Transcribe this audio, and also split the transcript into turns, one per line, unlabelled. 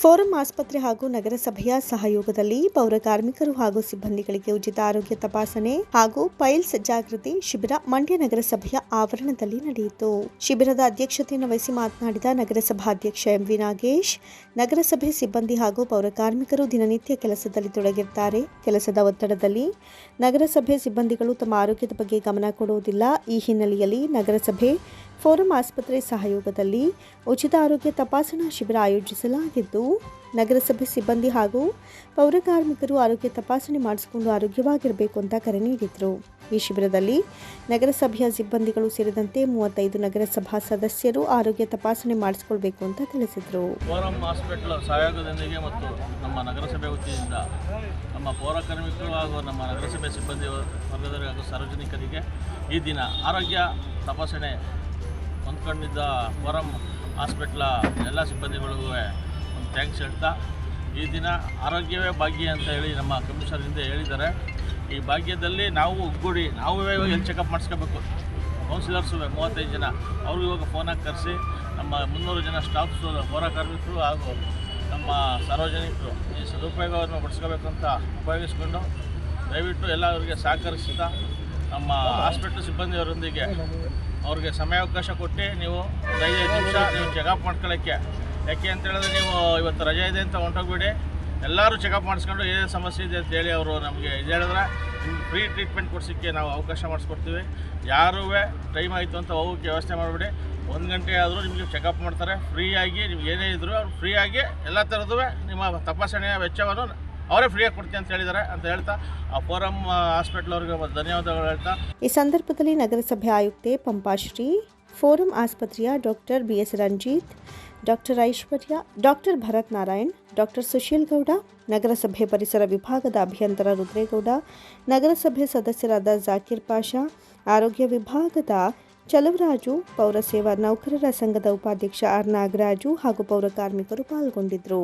Forum ಆಸ್ಪತ್ರೆ ಹಾಗೂ ನಗರಸಭೆಯ ಸಹಯೋಗದಲ್ಲಿ ಪೌರ ಕಾರ್ಮಿಕರು ಹಾಗೂ ಸಿಬ್ಬಂದಿಗಳಿಗೆ ಉಚಿತ ಆರೋಗ್ಯ ತಪಾಸಣೆ ಹಾಗೂ ಪೈಲ್ಸ್ ಜಾಗೃತಿ ಶಿಬಿರ ಮಂಡ್ಯ ನಗರಸಭೆಯ ಆವರಣದಲ್ಲಿ ನಡೆಯಿತು. ಶಿಬಿರದ ಅಧ್ಯಕ್ಷತೆಯನ್ನು ವಹಿಸಿ ಮಾತನಾಡಿದ ನಗರಸಭಾಧ್ಯಕ್ಷ ಎಂವಿ ನಾಗೇಶ್, ನಗರಸಭೆ ಸಿಬ್ಬಂದಿ ಹಾಗೂ ಪೌರ ಕಾರ್ಮಿಕರು ದಿನನಿತ್ಯ ಕೆಲಸದಲ್ಲಿ ತೊಡಗಿರುತ್ತಾರೆ ಕೆಲಸದ ಒತ್ತಡದಲ್ಲಿ ನಗರಸಭೆ ಸಿಬ್ಬಂದಿಗಳು ತಮ್ಮ ಆರೋಗ್ಯದ ಬಗ್ಗೆ ಗಮನ ಕೊಡುವುದಿಲ್ಲ. ಈ ಹಿನ್ನೆಲೆಯಲ್ಲಿ ನಗರಸಭೆ ಫೋರಂ ಆಸ್ಪತ್ರೆ ಸಹಯೋಗದಲ್ಲಿ ಉಚಿತ ಆರೋಗ್ಯ ತಪಾಸಣಾ ಶಿಬಿರ ಆಯೋಜಿಸಲಾಗಿದ್ದು, ನಗರಸಭೆ ಸಿಬ್ಬಂದಿ ಹಾಗೂ ಪೌರ ಕಾರ್ಮಿಕರು ಆರೋಗ್ಯ ತಪಾಸಣೆ ಮಾಡಿಸಿಕೊಂಡು ಆರೋಗ್ಯವಾಗಿರಬೇಕು ಅಂತ ಕರೆ ನೀಡಿದರು. ಈ ಶಿಬಿರದಲ್ಲಿ ನಗರಸಭೆಯ ಸಿಬ್ಬಂದಿಗಳು ಸೇರಿದಂತೆ ಮೂವತ್ತೈದು ನಗರಸಭಾ ಸದಸ್ಯರು ಆರೋಗ್ಯ ತಪಾಸಣೆ ಮಾಡಿಸಿಕೊಳ್ಬೇಕು ಅಂತ ತಿಳಿಸಿದರು.
ಫೋರಂ ಹಾಸ್ಪಿಟಲ್ ಸಹಯೋಗದೊಂದಿಗೆ ಮತ್ತು ನಮ್ಮ ನಗರಸಭೆ ವತಿಯಿಂದ ನಮ್ಮ ಪೌರಕಾರ್ಮಿಕರು ಹಾಗೂ ನಮ್ಮ ನಗರಸಭೆ ಸಿಬ್ಬಂದಿ ಹಾಗೂ ಸಾರ್ವಜನಿಕರಿಗೆ ಈ ದಿನ ಆರೋಗ್ಯ ತಪಾಸಣೆ ಹೊಂದ್ಕೊಂಡಿದ್ದ ಫೋರಂ ಹಾಸ್ಪಿಟ್ಲ ಎಲ್ಲ ಸಿಬ್ಬಂದಿಗಳಿಗೂ ಒಂದು ಥ್ಯಾಂಕ್ಸ್ ಹೇಳ್ತಾ, ಈ ದಿನ ಆರೋಗ್ಯವೇ ಭಾಗ್ಯ ಅಂತ ಹೇಳಿ ನಮ್ಮ ಕಮಿಷನರ್ ಹಿಂದೆ ಹೇಳಿದ್ದಾರೆ. ಈ ಭಾಗ್ಯದಲ್ಲಿ ನಾವು ಒಗ್ಗೂಡಿ, ನಾವು ಇವಾಗ ಎಲ್ಲಿ ಚೆಕಪ್ ಮಾಡಿಸ್ಕೋಬೇಕು. ಕೌನ್ಸಿಲರ್ಸು ಮೂವತ್ತೈದು ಜನ ಅವ್ರಿಗೂ ಇವಾಗ ಫೋನಾಗಿ ಕರೆಸಿ, ನಮ್ಮ ಮುನ್ನೂರು ಜನ ಸ್ಟಾಫ್ಸು ಹೋರಾಕಾರ್ಮಿಕರು ಕಾರ್ಮಿಕರು ಹಾಗೂ ನಮ್ಮ ಸಾರ್ವಜನಿಕರು ಈ ಸದುಪಯೋಗವನ್ನು ಪಡಿಸ್ಕೋಬೇಕಂತ ಉಪಯೋಗಿಸ್ಕೊಂಡು ದಯವಿಟ್ಟು ಎಲ್ಲ ಅವರಿಗೆ ಸಹಕರಿಸ್ತಾ ನಮ್ಮ ಹಾಸ್ಪಿಟ್ಲ್ ಸಿಬ್ಬಂದಿಯವರೊಂದಿಗೆ ಅವ್ರಿಗೆ ಸಮಯಾವಕಾಶ ಕೊಟ್ಟು ನೀವು ಒಂದು ಐದೈದು ನಿಮಿಷ ನೀವು ಚೆಕಪ್ ಮಾಡ್ಕೊಳ್ಳೋಕ್ಕೆ. ಯಾಕೆ ಅಂತ ಹೇಳಿದ್ರೆ ನೀವು ಇವತ್ತು ರಜೆ ಇದೆ ಅಂತ ಹೊಂಟೋಗ್ಬಿಡಿ. ಎಲ್ಲರೂ ಚೆಕಪ್ ಮಾಡಿಸ್ಕೊಂಡು ಏನೇನು ಸಮಸ್ಯೆ ಇದೆ ಅಂತ ಹೇಳಿ ಅವರು ನಮಗೆ ಇದು ಹೇಳಿದ್ರೆ ನಿಮ್ಗೆ ಫ್ರೀ ಟ್ರೀಟ್ಮೆಂಟ್ ಕೊಡ್ಸೋಕ್ಕೆ ನಾವು ಅವಕಾಶ ಮಾಡಿಸ್ಕೊಡ್ತೀವಿ. ಯಾರೂ ಟೈಮ್ ಆಯಿತು ಅಂತ ಹೋಗೋಕ್ಕೆ ವ್ಯವಸ್ಥೆ ಮಾಡಿಬಿಡಿ. ಒಂದು ಗಂಟೆ ಆದರೂ ನಿಮಗೆ ಚೆಕಪ್ ಮಾಡ್ತಾರೆ. ಫ್ರೀಯಾಗಿ ನಿಮ್ಗೆ ಏನೇ ಇದ್ದರೂ ಅವ್ರು ಫ್ರೀಯಾಗಿ ಎಲ್ಲ ಥರದ್ದು ನಿಮ್ಮ ತಪಾಸಣೆಯ ವೆಚ್ಚವನ್ನು ಅವರೇ ಫ್ರೀಯಾಗಿ ಕೊಡ್ತೀನಿ ಅಂತ ಹೇಳಿದ್ದಾರೆ ಅಂತ ಹೇಳ್ತಾ, ಆ ಫೋರಮ್ ಹಾಸ್ಪಿಟಲ್ ಅವ್ರಿಗೆ ಧನ್ಯವಾದಗಳು ಹೇಳ್ತಾ.
ಈ ಸಂದರ್ಭದಲ್ಲಿ ನಗರಸಭೆ ಆಯುಕ್ತೆ ಪಂಪಾಶ್ರೀ, ಫೋರಂ ಆಸ್ಪತ್ರೆಯ doctor B S Ranjith, doctor Aishwarya, doctor Bharath Narayan, doctor Sushil Gowda, ನಗರಸಭೆ ಪರಿಸರ ವಿಭಾಗದ ಅಭಿಯಂತರ ರುದ್ರೇಗೌಡ, ನಗರಸಭೆ ಸದಸ್ಯರಾದ ಜಾಕಿರ್ ಪಾಷಾ, ಆರೋಗ್ಯ ವಿಭಾಗದ ಚಲವರಾಜು ಪೌರ ಸೇವಾ ನೌಕರರ ಸಂಘದ ಉಪಾಧ್ಯಕ್ಷ ಆರ್ ನಾಗರಾಜು ಹಾಗೂ ಪೌರ ಕಾರ್ಮಿಕರು ಪಾಲ್ಗೊಂಡಿದ್ದರು.